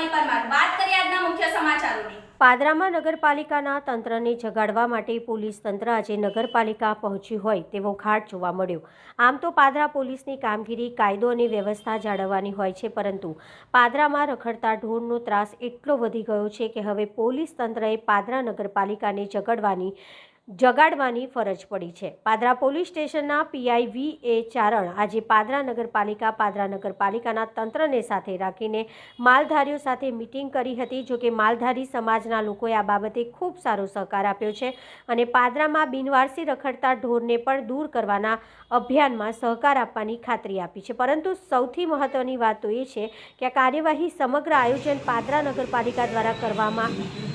રૂપાલી પરમાર વાત કરીએ આજના મુખ્ય સમાચારોની. પાદરામાં નગરપાલિકાના તંત્રને જગાડવા માટે પોલીસ તંત્ર આજે નગરપાલિકા પહોંચ્યું હોય તેવો ઘાટ જોવા મળ્યો. આમ તો પાદરા પોલીસની કામગીરી કાયદો અને વ્યવસ્થા જાળવવાની હોય છે, પરંતુ પાદરામાં રખડતા ઢોરનો ત્રાસ એટલો વધી ગયો છે કે હવે પોલીસ તંત્રએ પાદરા નગરપાલિકાને જગાડવાની જગાડવાની ફરજ પડી છે. પાદરા પોલીસ સ્ટેશનના પીઆઈ વી એ ચારણ આજે પાદરા નગરપાલિકા પાદરા નગરપાલિકાના તંત્રને સાથે રાખીને માલધારીઓ સાથે મિટિંગ કરી હતી. જોકે માલધારી સમાજના લોકોએ આ બાબતે ખૂબ સારો સહકાર આપ્યો છે અને પાદરામાં બિનવારસી રખડતા ઢોરને પણ દૂર કરવાના અભિયાનમાં સહકાર આપવાની ખાતરી આપી છે. પરંતુ સૌથી મહત્ત્વની વાત તો એ છે કે આ કાર્યવાહી સમગ્ર આયોજન પાદરા નગરપાલિકા દ્વારા કરવામાં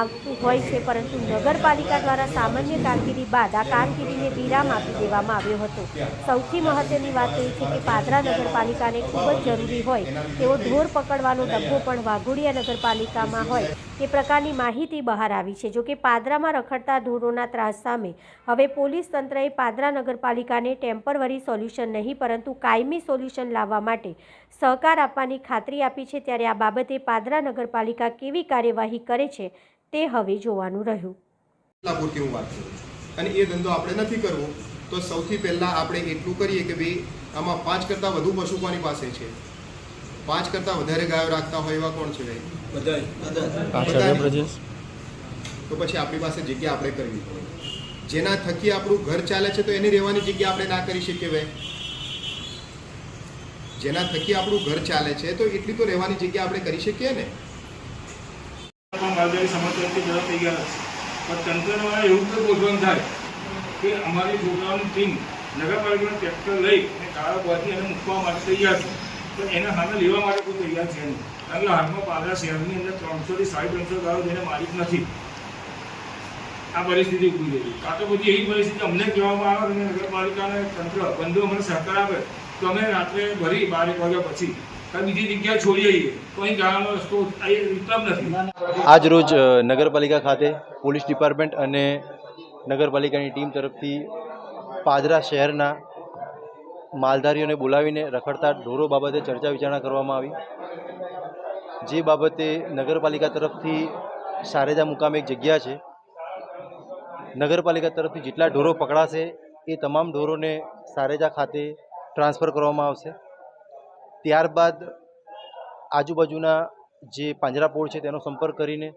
આવતું હોય છે, પરંતુ નગરપાલિકા દ્વારા સામાન્ય કામગીરી બાદ આ કામગીરીને વિરામ આપી દેવામાં આવ્યો હતો. સૌથી મહત્વની વાત એ છે કે પાદરા નગરપાલિકાને ખૂબ જ જરૂરી હોય તેવો ઢોર પકડવાનો ડબ્બો પણ વાઘોડિયા નગરપાલિકામાં હોય તે પ્રકારની માહિતી બહાર આવી છે. જોકે પાદરામાં રખડતા ઢોરોના ત્રાસ સામે હવે પોલીસ તંત્રએ પાદરા નગરપાલિકાને ટેમ્પરરી સોલ્યુશન નહીં, પરંતુ કાયમી સોલ્યુશન લાવવા માટે સહકાર આપવાની ખાતરી આપી છે. ત્યારે આ બાબતે પાદરા નગરપાલિકા કેવી કાર્યવાહી કરે છે તે હવે જોવાનું રહ્યું. પૂરતી હું વાત કરું છું. અને એ ધંધો આપણે નથી કરવો તો સૌથી પહેલાં આપણે એટલું કરીએ કે ભાઈ આમાં પાંચ કરતાં વધુ પશુ કોની પાસે છે. પાંચ કરતાં વધારે ગાયો રાખતા હોય એવા કોણ છે ભાઈ? તો પછી આપણી પાસે જગ્યા આપણે કરવી પડે. જેના થકી આપણું ઘર ચાલે છે તો એની રહેવાની જગ્યા આપણે ના કરી શકીએ ભાઈ. જેના થકી આપણું ઘર ચાલે છે તો એટલી તો રહેવાની જગ્યા આપણે કરી શકીએ ને. એના સામે લેવા માટે તૈયાર છે નહીં. કે હાલમાં પાદરા શહેરની અંદર ત્રણસોથી સાડી ત્રણસો ગાયો જેને માલિક નથી. આ પરિસ્થિતિ ઊભી થઈ કાં તો પછી એવી પરિસ્થિતિ અમને કહેવામાં આવે અને નગરપાલિકાને તંત્ર, બંધુ અમને સહકાર આપે. તો અમે રાત્રે ભરી બાર એક વાગ્યા પછી. આજ રોજ નગરપાલિકા ખાતે પોલીસ ડિપાર્ટમેન્ટ અને નગરપાલિકાની ટીમ તરફથી પાદરા શહેરના માલધારીઓને બોલાવીને રખડતા ઢોરો બાબતે ચર્ચા વિચારણા કરવામાં આવી. જે બાબતે નગરપાલિકા તરફથી સારેજા મુકામે એક જગ્યા છે. નગરપાલિકા તરફથી જેટલા ઢોરો પકડાશે એ તમામ ઢોરોને સારેજા ખાતે ટ્રાન્સફર કરવામાં આવશે. ત્યારબાદ આજુબાજુના જે પાંજરાપોળ છે તેનો સંપર્ક કરીને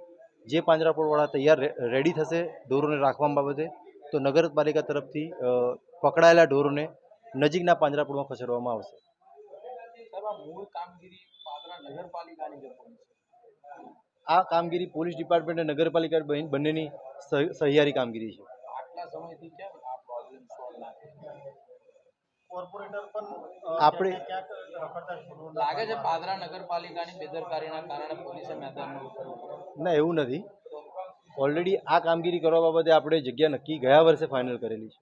જે પાંજરાપોળવાળા તૈયાર રેડી થશે ઢોરોને રાખવા બાબતે તો નગરપાલિકા તરફથી પકડાયેલા ઢોરોને નજીકના પાંજરાપોળમાં ખસેડવામાં આવશે. આ કામગીરી પોલીસ ડિપાર્ટમેન્ટ અને નગરપાલિકા બન- બંનેની સહ- સહિયારી કામગીરી છે. આપણે લાગે છે પાદરા નગરપાલિકાની બેદરકારીના કારણે પોલીસે મેદાનમાં ના એવું નથી. ઓલરેડી આ કામગીરી કરવા બાબતે આપણે જગ્યા નક્કી ગયા વર્ષે ફાઇનલ કરેલી છે.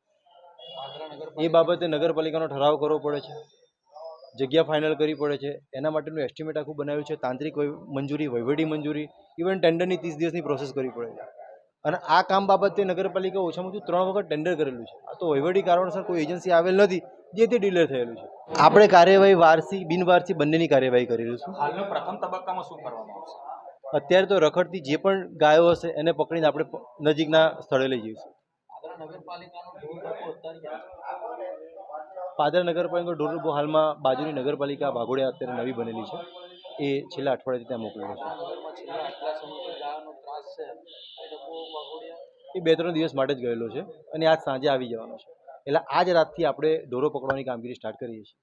એ બાબતે નગરપાલિકાનો ઠરાવ કરવો પડે છે. જગ્યા ફાઇનલ કરવી પડે છે. એના માટેનું એસ્ટિમેટ આખું બનાવ્યું છે. તાંત્રિક મંજૂરી વહીવટી મંજૂરી ઇવન ટેન્ડરની ત્રીસ દિવસની પ્રોસેસ કરવી પડે છે. અને આ કામ બાબતે નગરપાલિકા ઓછામાં ઓછું ત્રણ વખત ટેન્ડર કરેલું છે. આ તો વહીવટી કારણોસર કોઈ એજન્સી આવેલ નથી. જેથી ડિલે થયેલું છે. આપણે કાર્યવાહી વારસી બિનવારસી બંનેની કાર્યવાહી કરી રહીશું હાલનો પ્રથમ તબક્કામાં શું કરવામાં આવશે? અત્યારે તો રખડતી જે પણ ગાયો હશે એને પકડીને આપણે નજીકના સ્થળે લઈ જઈશું. પાદરા નગરપાલિકાનો ઢોરડુબો હાલમાં બાજુની નગરપાલિકા વાઘોડિયા અત્યારે નવી બનેલી છે. એ છેલ્લા અઠવાડિયાથી ત્યાં મોકલેલો છે. એ બે ત્રણ દિવસ માટે જ ગયેલો છે અને આજ સાંજે આવી જવાનો છે. એટલે આજ રાતથી આપણે ઢોરો પકડવાની કામગીરી સ્ટાર્ટ કરીએ છીએ.